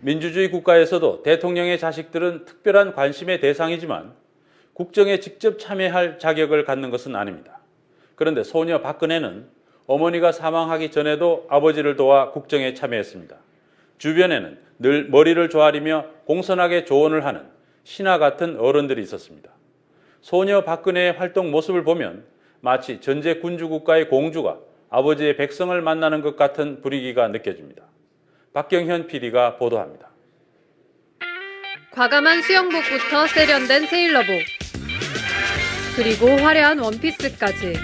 민주주의 국가에서도 대통령의 자식들은 특별한 관심의 대상이지만 국정에 직접 참여할 자격을 갖는 것은 아닙니다. 그런데 소녀 박근혜는 어머니가 사망하기 전에도 아버지를 도와 국정에 참여했습니다. 주변에는 늘 머리를 조아리며 공손하게 조언을 하는 신하 같은 어른들이 있었습니다. 소녀 박근혜의 활동 모습을 보면 마치 전제 군주 국가의 공주가 아버지의 백성을 만나는 것 같은 분위기가 느껴집니다. 박경현 PD가 보도합니다. 과감한 수영복부터 세련된 세일러복 그리고 화려한 원피스까지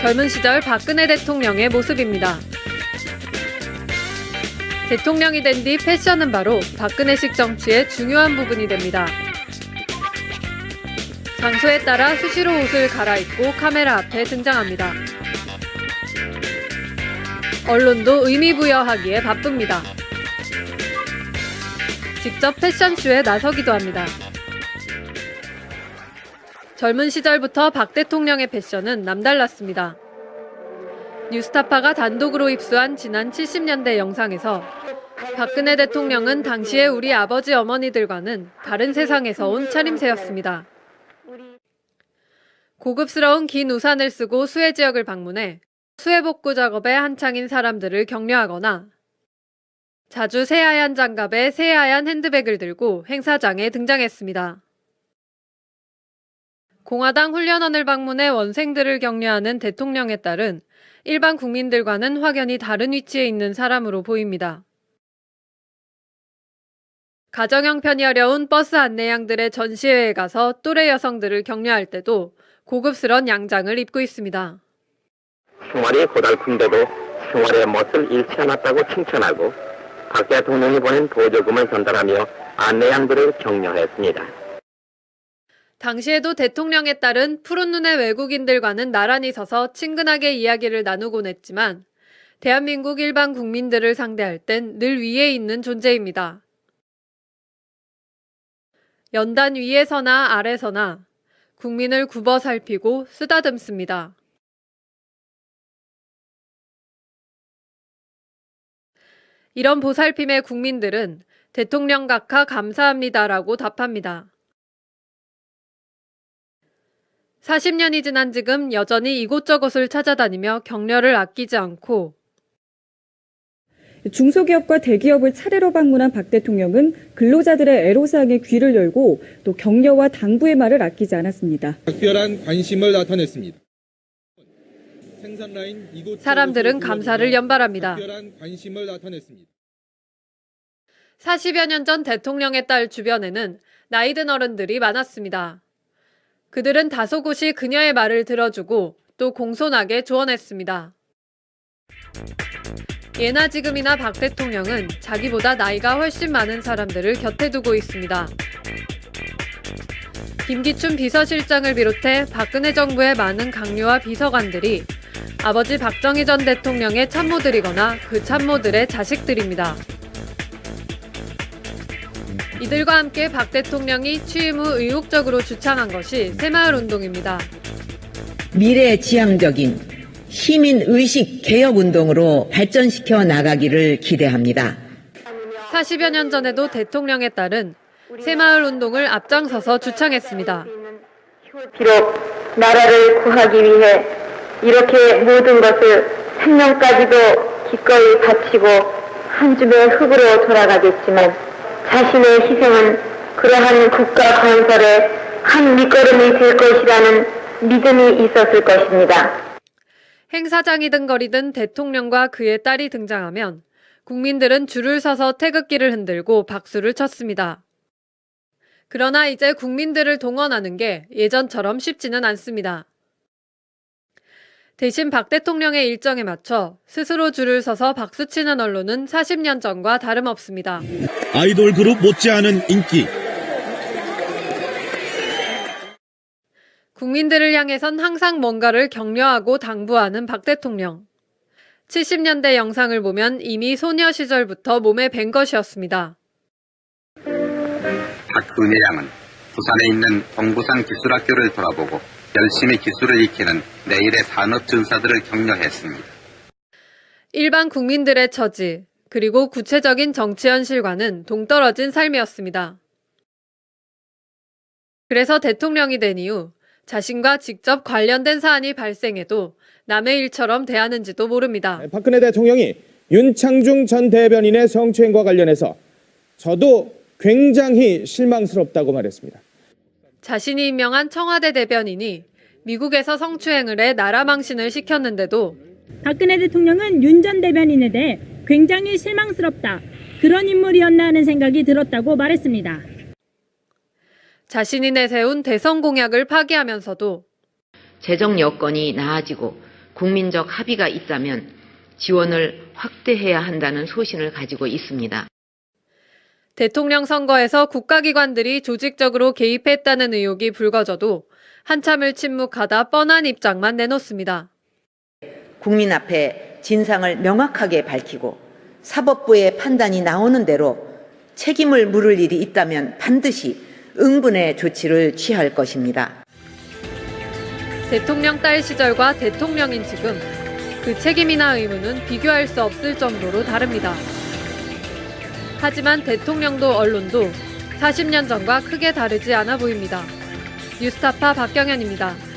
젊은 시절 박근혜 대통령의 모습입니다. 대통령이 된 뒤 패션은 바로 박근혜식 정치의 중요한 부분이 됩니다. 장소에 따라 수시로 옷을 갈아입고 카메라 앞에 등장합니다. 언론도 의미 부여하기에 바쁩니다. 직접 패션쇼에 나서기도 합니다. 젊은 시절부터 박 대통령의 패션은 남달랐습니다. 뉴스타파가 단독으로 입수한 지난 70년대 영상에서 박근혜 대통령은 당시의 우리 아버지 어머니들과는 다른 세상에서 온 차림새였습니다. 고급스러운 긴 우산을 쓰고 수해 지역을 방문해 수해 복구 작업에 한창인 사람들을 격려하거나 자주 새하얀 장갑에 새하얀 핸드백을 들고 행사장에 등장했습니다. 공화당 훈련원을 방문해 원생들을 격려하는 대통령에 따른 일반 국민들과는 확연히 다른 위치에 있는 사람으로 보입니다. 가정 형편이 어려운 버스 안내양들의 전시회에 가서 또래 여성들을 격려할 때도 고급스런 양장을 입고 있습니다. 생활이 고달픈데도 생활의 멋을 잃지 않았다고 칭찬하고 박 대통령이 보낸 보조금을 전달하며 안내양들을 격려했습니다. 당시에도 대통령에 따른 푸른 눈의 외국인들과는 나란히 서서 친근하게 이야기를 나누곤 했지만 대한민국 일반 국민들을 상대할 땐 늘 위에 있는 존재입니다. 연단 위에서나 아래서나 국민을 굽어 살피고 쓰다듬습니다. 이런 보살핌에 국민들은 대통령 각하 감사합니다라고 답합니다. 40년이 지난 지금 여전히 이곳저곳을 찾아다니며 격려를 아끼지 않고 중소기업과 대기업을 차례로 방문한 박 대통령은 근로자들의 애로사항에 귀를 열고 또 격려와 당부의 말을 아끼지 않았습니다. 각별한 관심을 나타냈습니다. 사람들은 감사를 연발합니다. 각별한 관심을 나타냈습니다. 40여 년 전 대통령의 딸 주변에는 나이든 어른들이 많았습니다. 그들은 다소곳이 그녀의 말을 들어주고 또 공손하게 조언했습니다. 예나 지금이나 박 대통령은 자기보다 나이가 훨씬 많은 사람들을 곁에 두고 있습니다. 김기춘 비서실장을 비롯해 박근혜 정부의 많은 강요와 비서관들이 아버지 박정희 전 대통령의 참모들이거나 그 참모들의 자식들입니다. 이들과 함께 박 대통령이 취임 후 의욕적으로 주창한 것이 새마을 운동입니다. 미래 지향적인 시민 의식 개혁 운동으로 발전시켜 나가기를 기대합니다. 40여 년 전에도 대통령에 따른 새마을 운동을 앞장서서 주창했습니다. 비록 나라를 구하기 위해 이렇게 모든 것을 생명까지도 기꺼이 바치고 한 줌의 흙으로 돌아가겠지만 자신의 희생은 그러한 국가 건설의 한 밑거름이 될 것이라는 믿음이 있었을 것입니다. 행사장이든 거리든 대통령과 그의 딸이 등장하면 국민들은 줄을 서서 태극기를 흔들고 박수를 쳤습니다. 그러나 이제 국민들을 동원하는 게 예전처럼 쉽지는 않습니다. 대신 박 대통령의 일정에 맞춰 스스로 줄을 서서 박수치는 언론은 40년 전과 다름없습니다. 아이돌 그룹 못지않은 인기. 국민들을 향해선 항상 뭔가를 격려하고 당부하는 박 대통령. 70년대 영상을 보면 이미 소녀 시절부터 몸에 밴 것이었습니다. 박근혜 양은 부산에 있는 동부산 기술학교를 돌아보고 열심히 기술을 익히는 내일의 산업 전사들을 격려했습니다. 일반 국민들의 처지, 그리고 구체적인 정치 현실과는 동떨어진 삶이었습니다. 그래서 대통령이 된 이후 자신과 직접 관련된 사안이 발생해도 남의 일처럼 대하는지도 모릅니다. 박근혜 대통령이 윤창중 전 대변인의 성추행과 관련해서 저도 굉장히 실망스럽다고 말했습니다. 자신이 임명한 청와대 대변인이 미국에서 성추행을 해 나라 망신을 시켰는데도 박근혜 대통령은 윤 전 대변인에 대해 굉장히 실망스럽다. 그런 인물이었나 하는 생각이 들었다고 말했습니다. 자신이 내세운 대선 공약을 파기하면서도 재정 여건이 나아지고 국민적 합의가 있다면 지원을 확대해야 한다는 소신을 가지고 있습니다. 대통령 선거에서 국가기관들이 조직적으로 개입했다는 의혹이 불거져도 한참을 침묵하다 뻔한 입장만 내놓습니다. 국민 앞에 진상을 명확하게 밝히고 사법부의 판단이 나오는 대로 책임을 물을 일이 있다면 반드시 응분의 조치를 취할 것입니다. 대통령 딸 시절과 대통령인 지금 그 책임이나 의무는 비교할 수 없을 정도로 다릅니다. 하지만 대통령도 언론도 40년 전과 크게 다르지 않아 보입니다. 뉴스타파 박경현입니다.